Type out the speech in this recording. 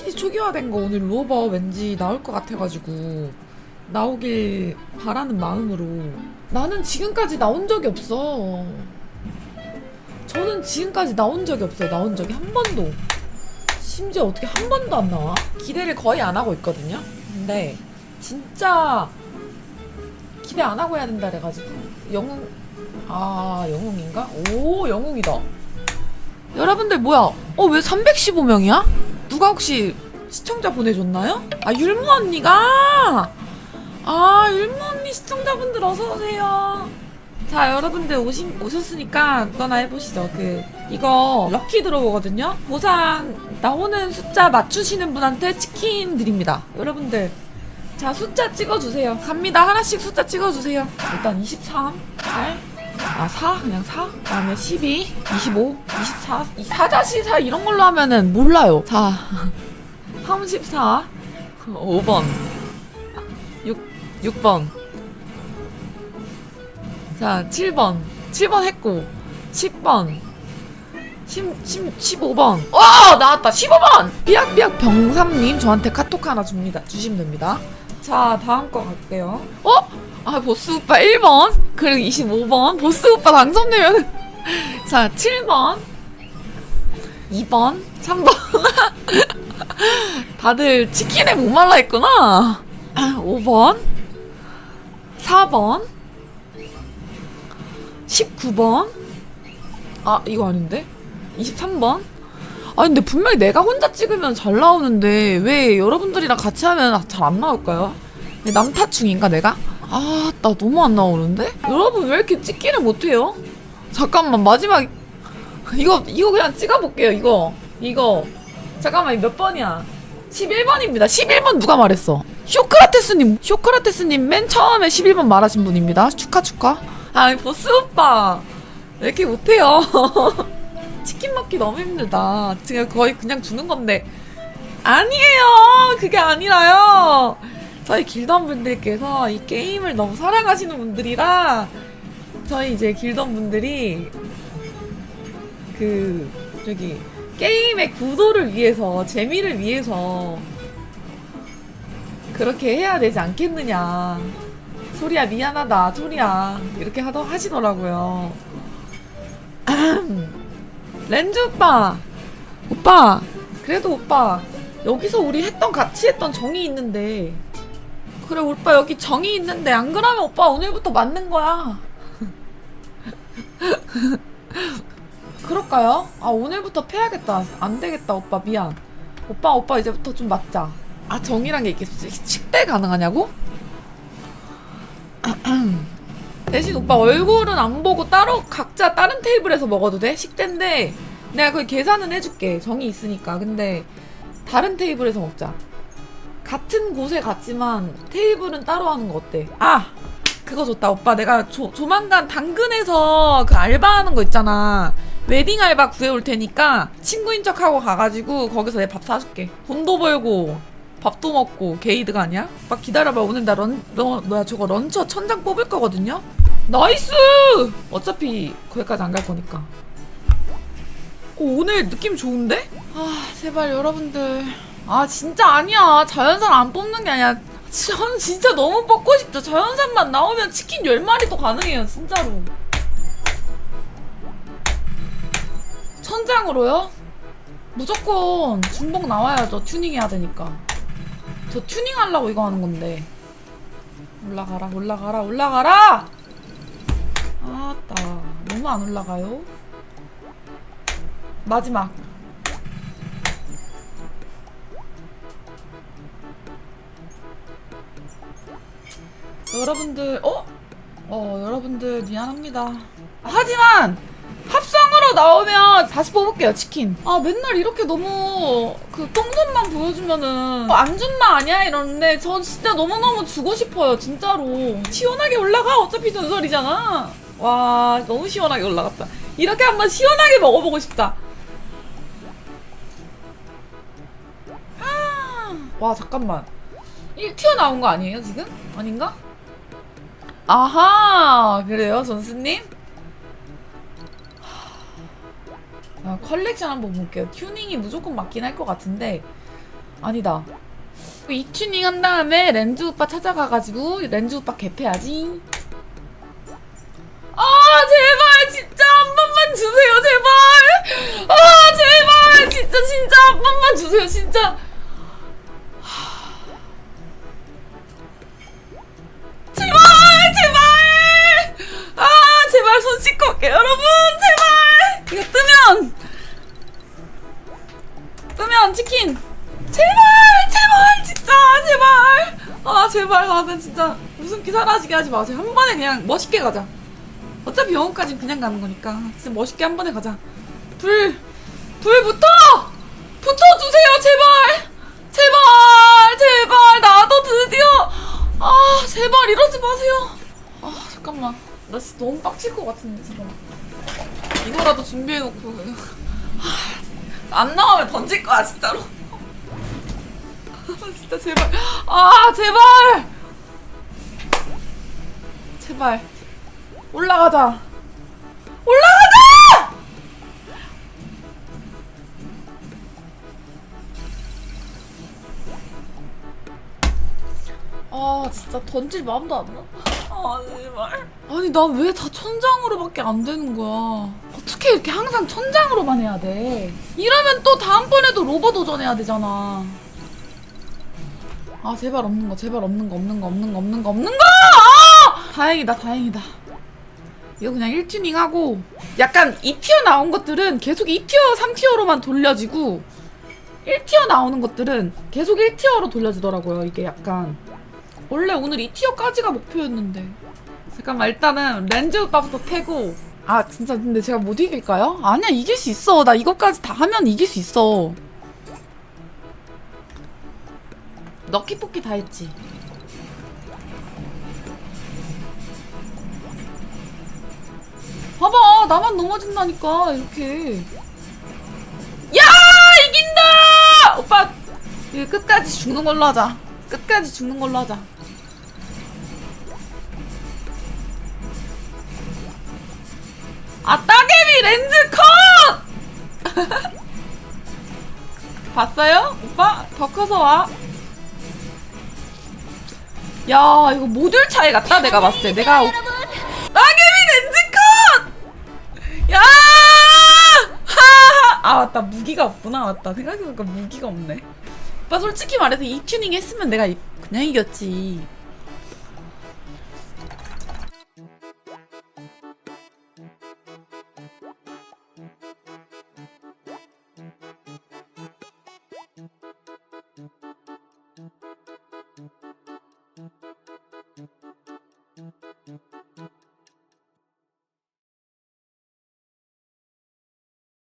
스키니 초기화된 거 오늘 로버 왠지 나올 것 같아가지고 나오길 바라는 마음으로. 나는 지금까지 나온 적이 없어. 저는 지금까지 나온 적이 없어요. 나온 적이 한 번도. 심지어 어떻게 한 번도 안 나와? 기대를 거의 안 하고 있거든요. 근데 진짜 기대 안 하고 해야 된다 그래가지고. 영웅 아 영웅인가? 오 영웅이다. 여러분들 뭐야? 어 왜 315명이야? 누가 혹시 시청자 보내줬나요? 아 율무 언니가? 아 율무 언니 시청자분들 어서 오세요. 자 여러분들 오신, 오셨으니까 그거나 해보시죠. 그 이거 럭키 들어오거든요. 보상 나오는 숫자 맞추시는 분한테 치킨 드립니다. 여러분들 자 숫자 찍어주세요. 갑니다. 하나씩 숫자 찍어주세요. 일단 23 8 아, 4? 그냥 4? 그 다음에 12, 25, 24, 4자시 4 이런 걸로 하면은 몰라요. 자, 34, 5번, 6, 6번. 자, 7번. 7번 했고, 10번. 10, 10, 15번. 와! 나왔다! 15번! 삐약삐약 병삼님 저한테 카톡 하나 줍니다. 주시면 됩니다. 자, 다음 거 갈게요. 어? 아, 보스 오빠 1번. 그리고 25번. 보스 오빠 당첨되면. 자, 7번. 2번. 3번. 다들 치킨에 목말라 했구나. 5번. 4번. 19번. 아, 이거 아닌데? 23번. 아, 근데 분명히 내가 혼자 찍으면 잘 나오는데 왜 여러분들이랑 같이 하면 잘 안 나올까요? 남탓 중인가 내가? 아, 나 너무 안 나오는데? 여러분 왜 이렇게 찍기를 못해요? 잠깐만 마지막 이거 이거 그냥 찍어볼게요 이거 이거 잠깐만 몇 번이야? 11번입니다. 11번 누가 말했어? 쇼크라테스님 쇼크라테스님 맨 처음에 11번 말하신 분입니다. 축하 축하. 아 보스 오빠 왜 이렇게 못해요? 치킨 먹기 너무 힘들다. 지금 거의 그냥 주는 건데 아니에요. 그게 아니라요. 저희 길던 분들께서 이 게임을 너무 사랑하시는 분들이라 저희 이제 길던 분들이 그 저기 게임의 구도를 위해서 재미를 위해서 그렇게 해야 되지 않겠느냐. 소리야 미안하다 소리야. 이렇게 하더 하시더라고요. 렌즈 오빠. 오빠. 그래도 오빠 여기서 우리 했던 같이 했던 정이 있는데 그래 오빠 여기 정이 있는데 안 그러면 오빠 오늘부터 맞는 거야. 그럴까요? 아 오늘부터 패야겠다. 안 되겠다 오빠. 미안. 오빠 오빠 이제부터 좀 맞자. 아 정이란 게 있겠어. 식대 가능하냐고? 대신 오빠 얼굴은 안 보고 따로 각자 다른 테이블에서 먹어도 돼? 식대인데 내가 그 계산은 해줄게. 정이 있으니까. 근데 다른 테이블에서 먹자 같은 곳에 갔지만 테이블은 따로 하는 거 어때? 아! 그거 좋다 오빠 내가 조, 조만간 당근에서 그 알바하는 거 있잖아 웨딩 알바 구해올 테니까 친구인 척하고 가가지고 거기서 내 밥 사줄게 돈도 벌고 밥도 먹고 게이드가 아니야? 오빠 기다려봐 오늘 나 런, 너, 뭐야 저거 런처 천장 뽑을 거거든요? 나이스! 어차피 거기까지 안 갈 거니까 어, 오늘 느낌 좋은데? 아 제발 여러분들 아 진짜 아니야. 자연산 안 뽑는 게 아니야. 전 진짜 너무 뽑고 싶죠. 자연산만 나오면 치킨 10마리도 가능해요 진짜로. 천장으로요? 무조건 중복 나와야죠. 튜닝 해야 되니까. 저 튜닝 하려고 이거 하는 건데. 올라가라 올라가라 올라가라! 아따 너무 안 올라가요? 마지막 여러분들 어? 어 여러분들 미안합니다. 하지만 합성으로 나오면 다시 뽑을게요 치킨. 아 맨날 이렇게 너무 그 똥손만 보여주면은 어, 안 준다 아니야? 이러는데 전 진짜 너무너무 주고 싶어요 진짜로. 시원하게 올라가? 어차피 전설이잖아. 와 너무 시원하게 올라갔다. 이렇게 한번 시원하게 먹어보고 싶다. 아, 와 잠깐만. 1 튀어나온 거 아니에요 지금? 아닌가? 아하 그래요 전수님? 아, 컬렉션 한번 볼게요 튜닝이 무조건 맞긴 할 것 같은데 아니다. 이 튜닝 한 다음에 렌즈 오빠 찾아가가지고 렌즈 오빠 개패야지. 아 제발 진짜 한 번만 주세요 제발. 아 제발 진짜 진짜 한 번만 주세요 진짜. 올게요. 여러분 제발. 이거 뜨면! 뜨면 치킨. 제발! 제발! 진짜! 제발! 아 제발. 아나 진짜 웃음기 사라지게 하지 마세요. 한 번에 그냥 멋있게 가자. 어차피 영어까지 그냥 가는 거니까. 진짜 멋있게 한 번에 가자. 불 불부터 붙어주세요 제발! 제발! 제발! 나도 드디어! 아 제발 이러지 마세요. 아 잠깐만 나 진짜 너무 빡칠 것 같은데 잠깐만 이거라도 준비해놓고. 아, 안 나오면 던질 거야 진짜로. 아, 진짜 제발. 아 제발! 제발. 올라가자. 올라가자! 아 진짜 던질 마음도 안 나. 아 제발. 아니 나 왜 다 천장으로밖에 안 되는 거야? 어떻게 이렇게 항상 천장으로만 해야 돼? 이러면 또 다음번에도 로버 도전해야 되잖아. 아 제발 없는 거 제발 없는 거 없는 거 없는 거 없는 거 없는 거 아! 다행이다 다행이다 이거 그냥 1튜닝 하고 약간 2티어 나온 것들은 계속 2티어 3티어로만 돌려지고 1티어 나오는 것들은 계속 1티어로 돌려지더라고요 이게 약간 원래 오늘 2티어까지가 목표였는데 잠깐만 일단은 렌즈 오빠부터 패고 아 진짜 근데 제가 못 이길까요? 아니야 이길 수 있어 나 이것까지 다 하면 이길 수 있어 럭키 뽑기 다 했지. 봐봐, 나만 넘어진다니까, 이렇게. 야! 이긴다! 오빠, 끝까지 죽는 걸로 하자. 끝까지 죽는 걸로 하자. 아, 따개비 렌즈 컷! 봤어요? 오빠? 더 커서 와. 야 이거 모듈 차이 같다 내가 봤을 때 내가 나게미 렌즈 컷 야! 하하! 아 맞다 무기가 없구나 맞다 생각해보니까 무기가 없네 오빠 솔직히 말해서 이 튜닝 했으면 내가 이- 그냥 이겼지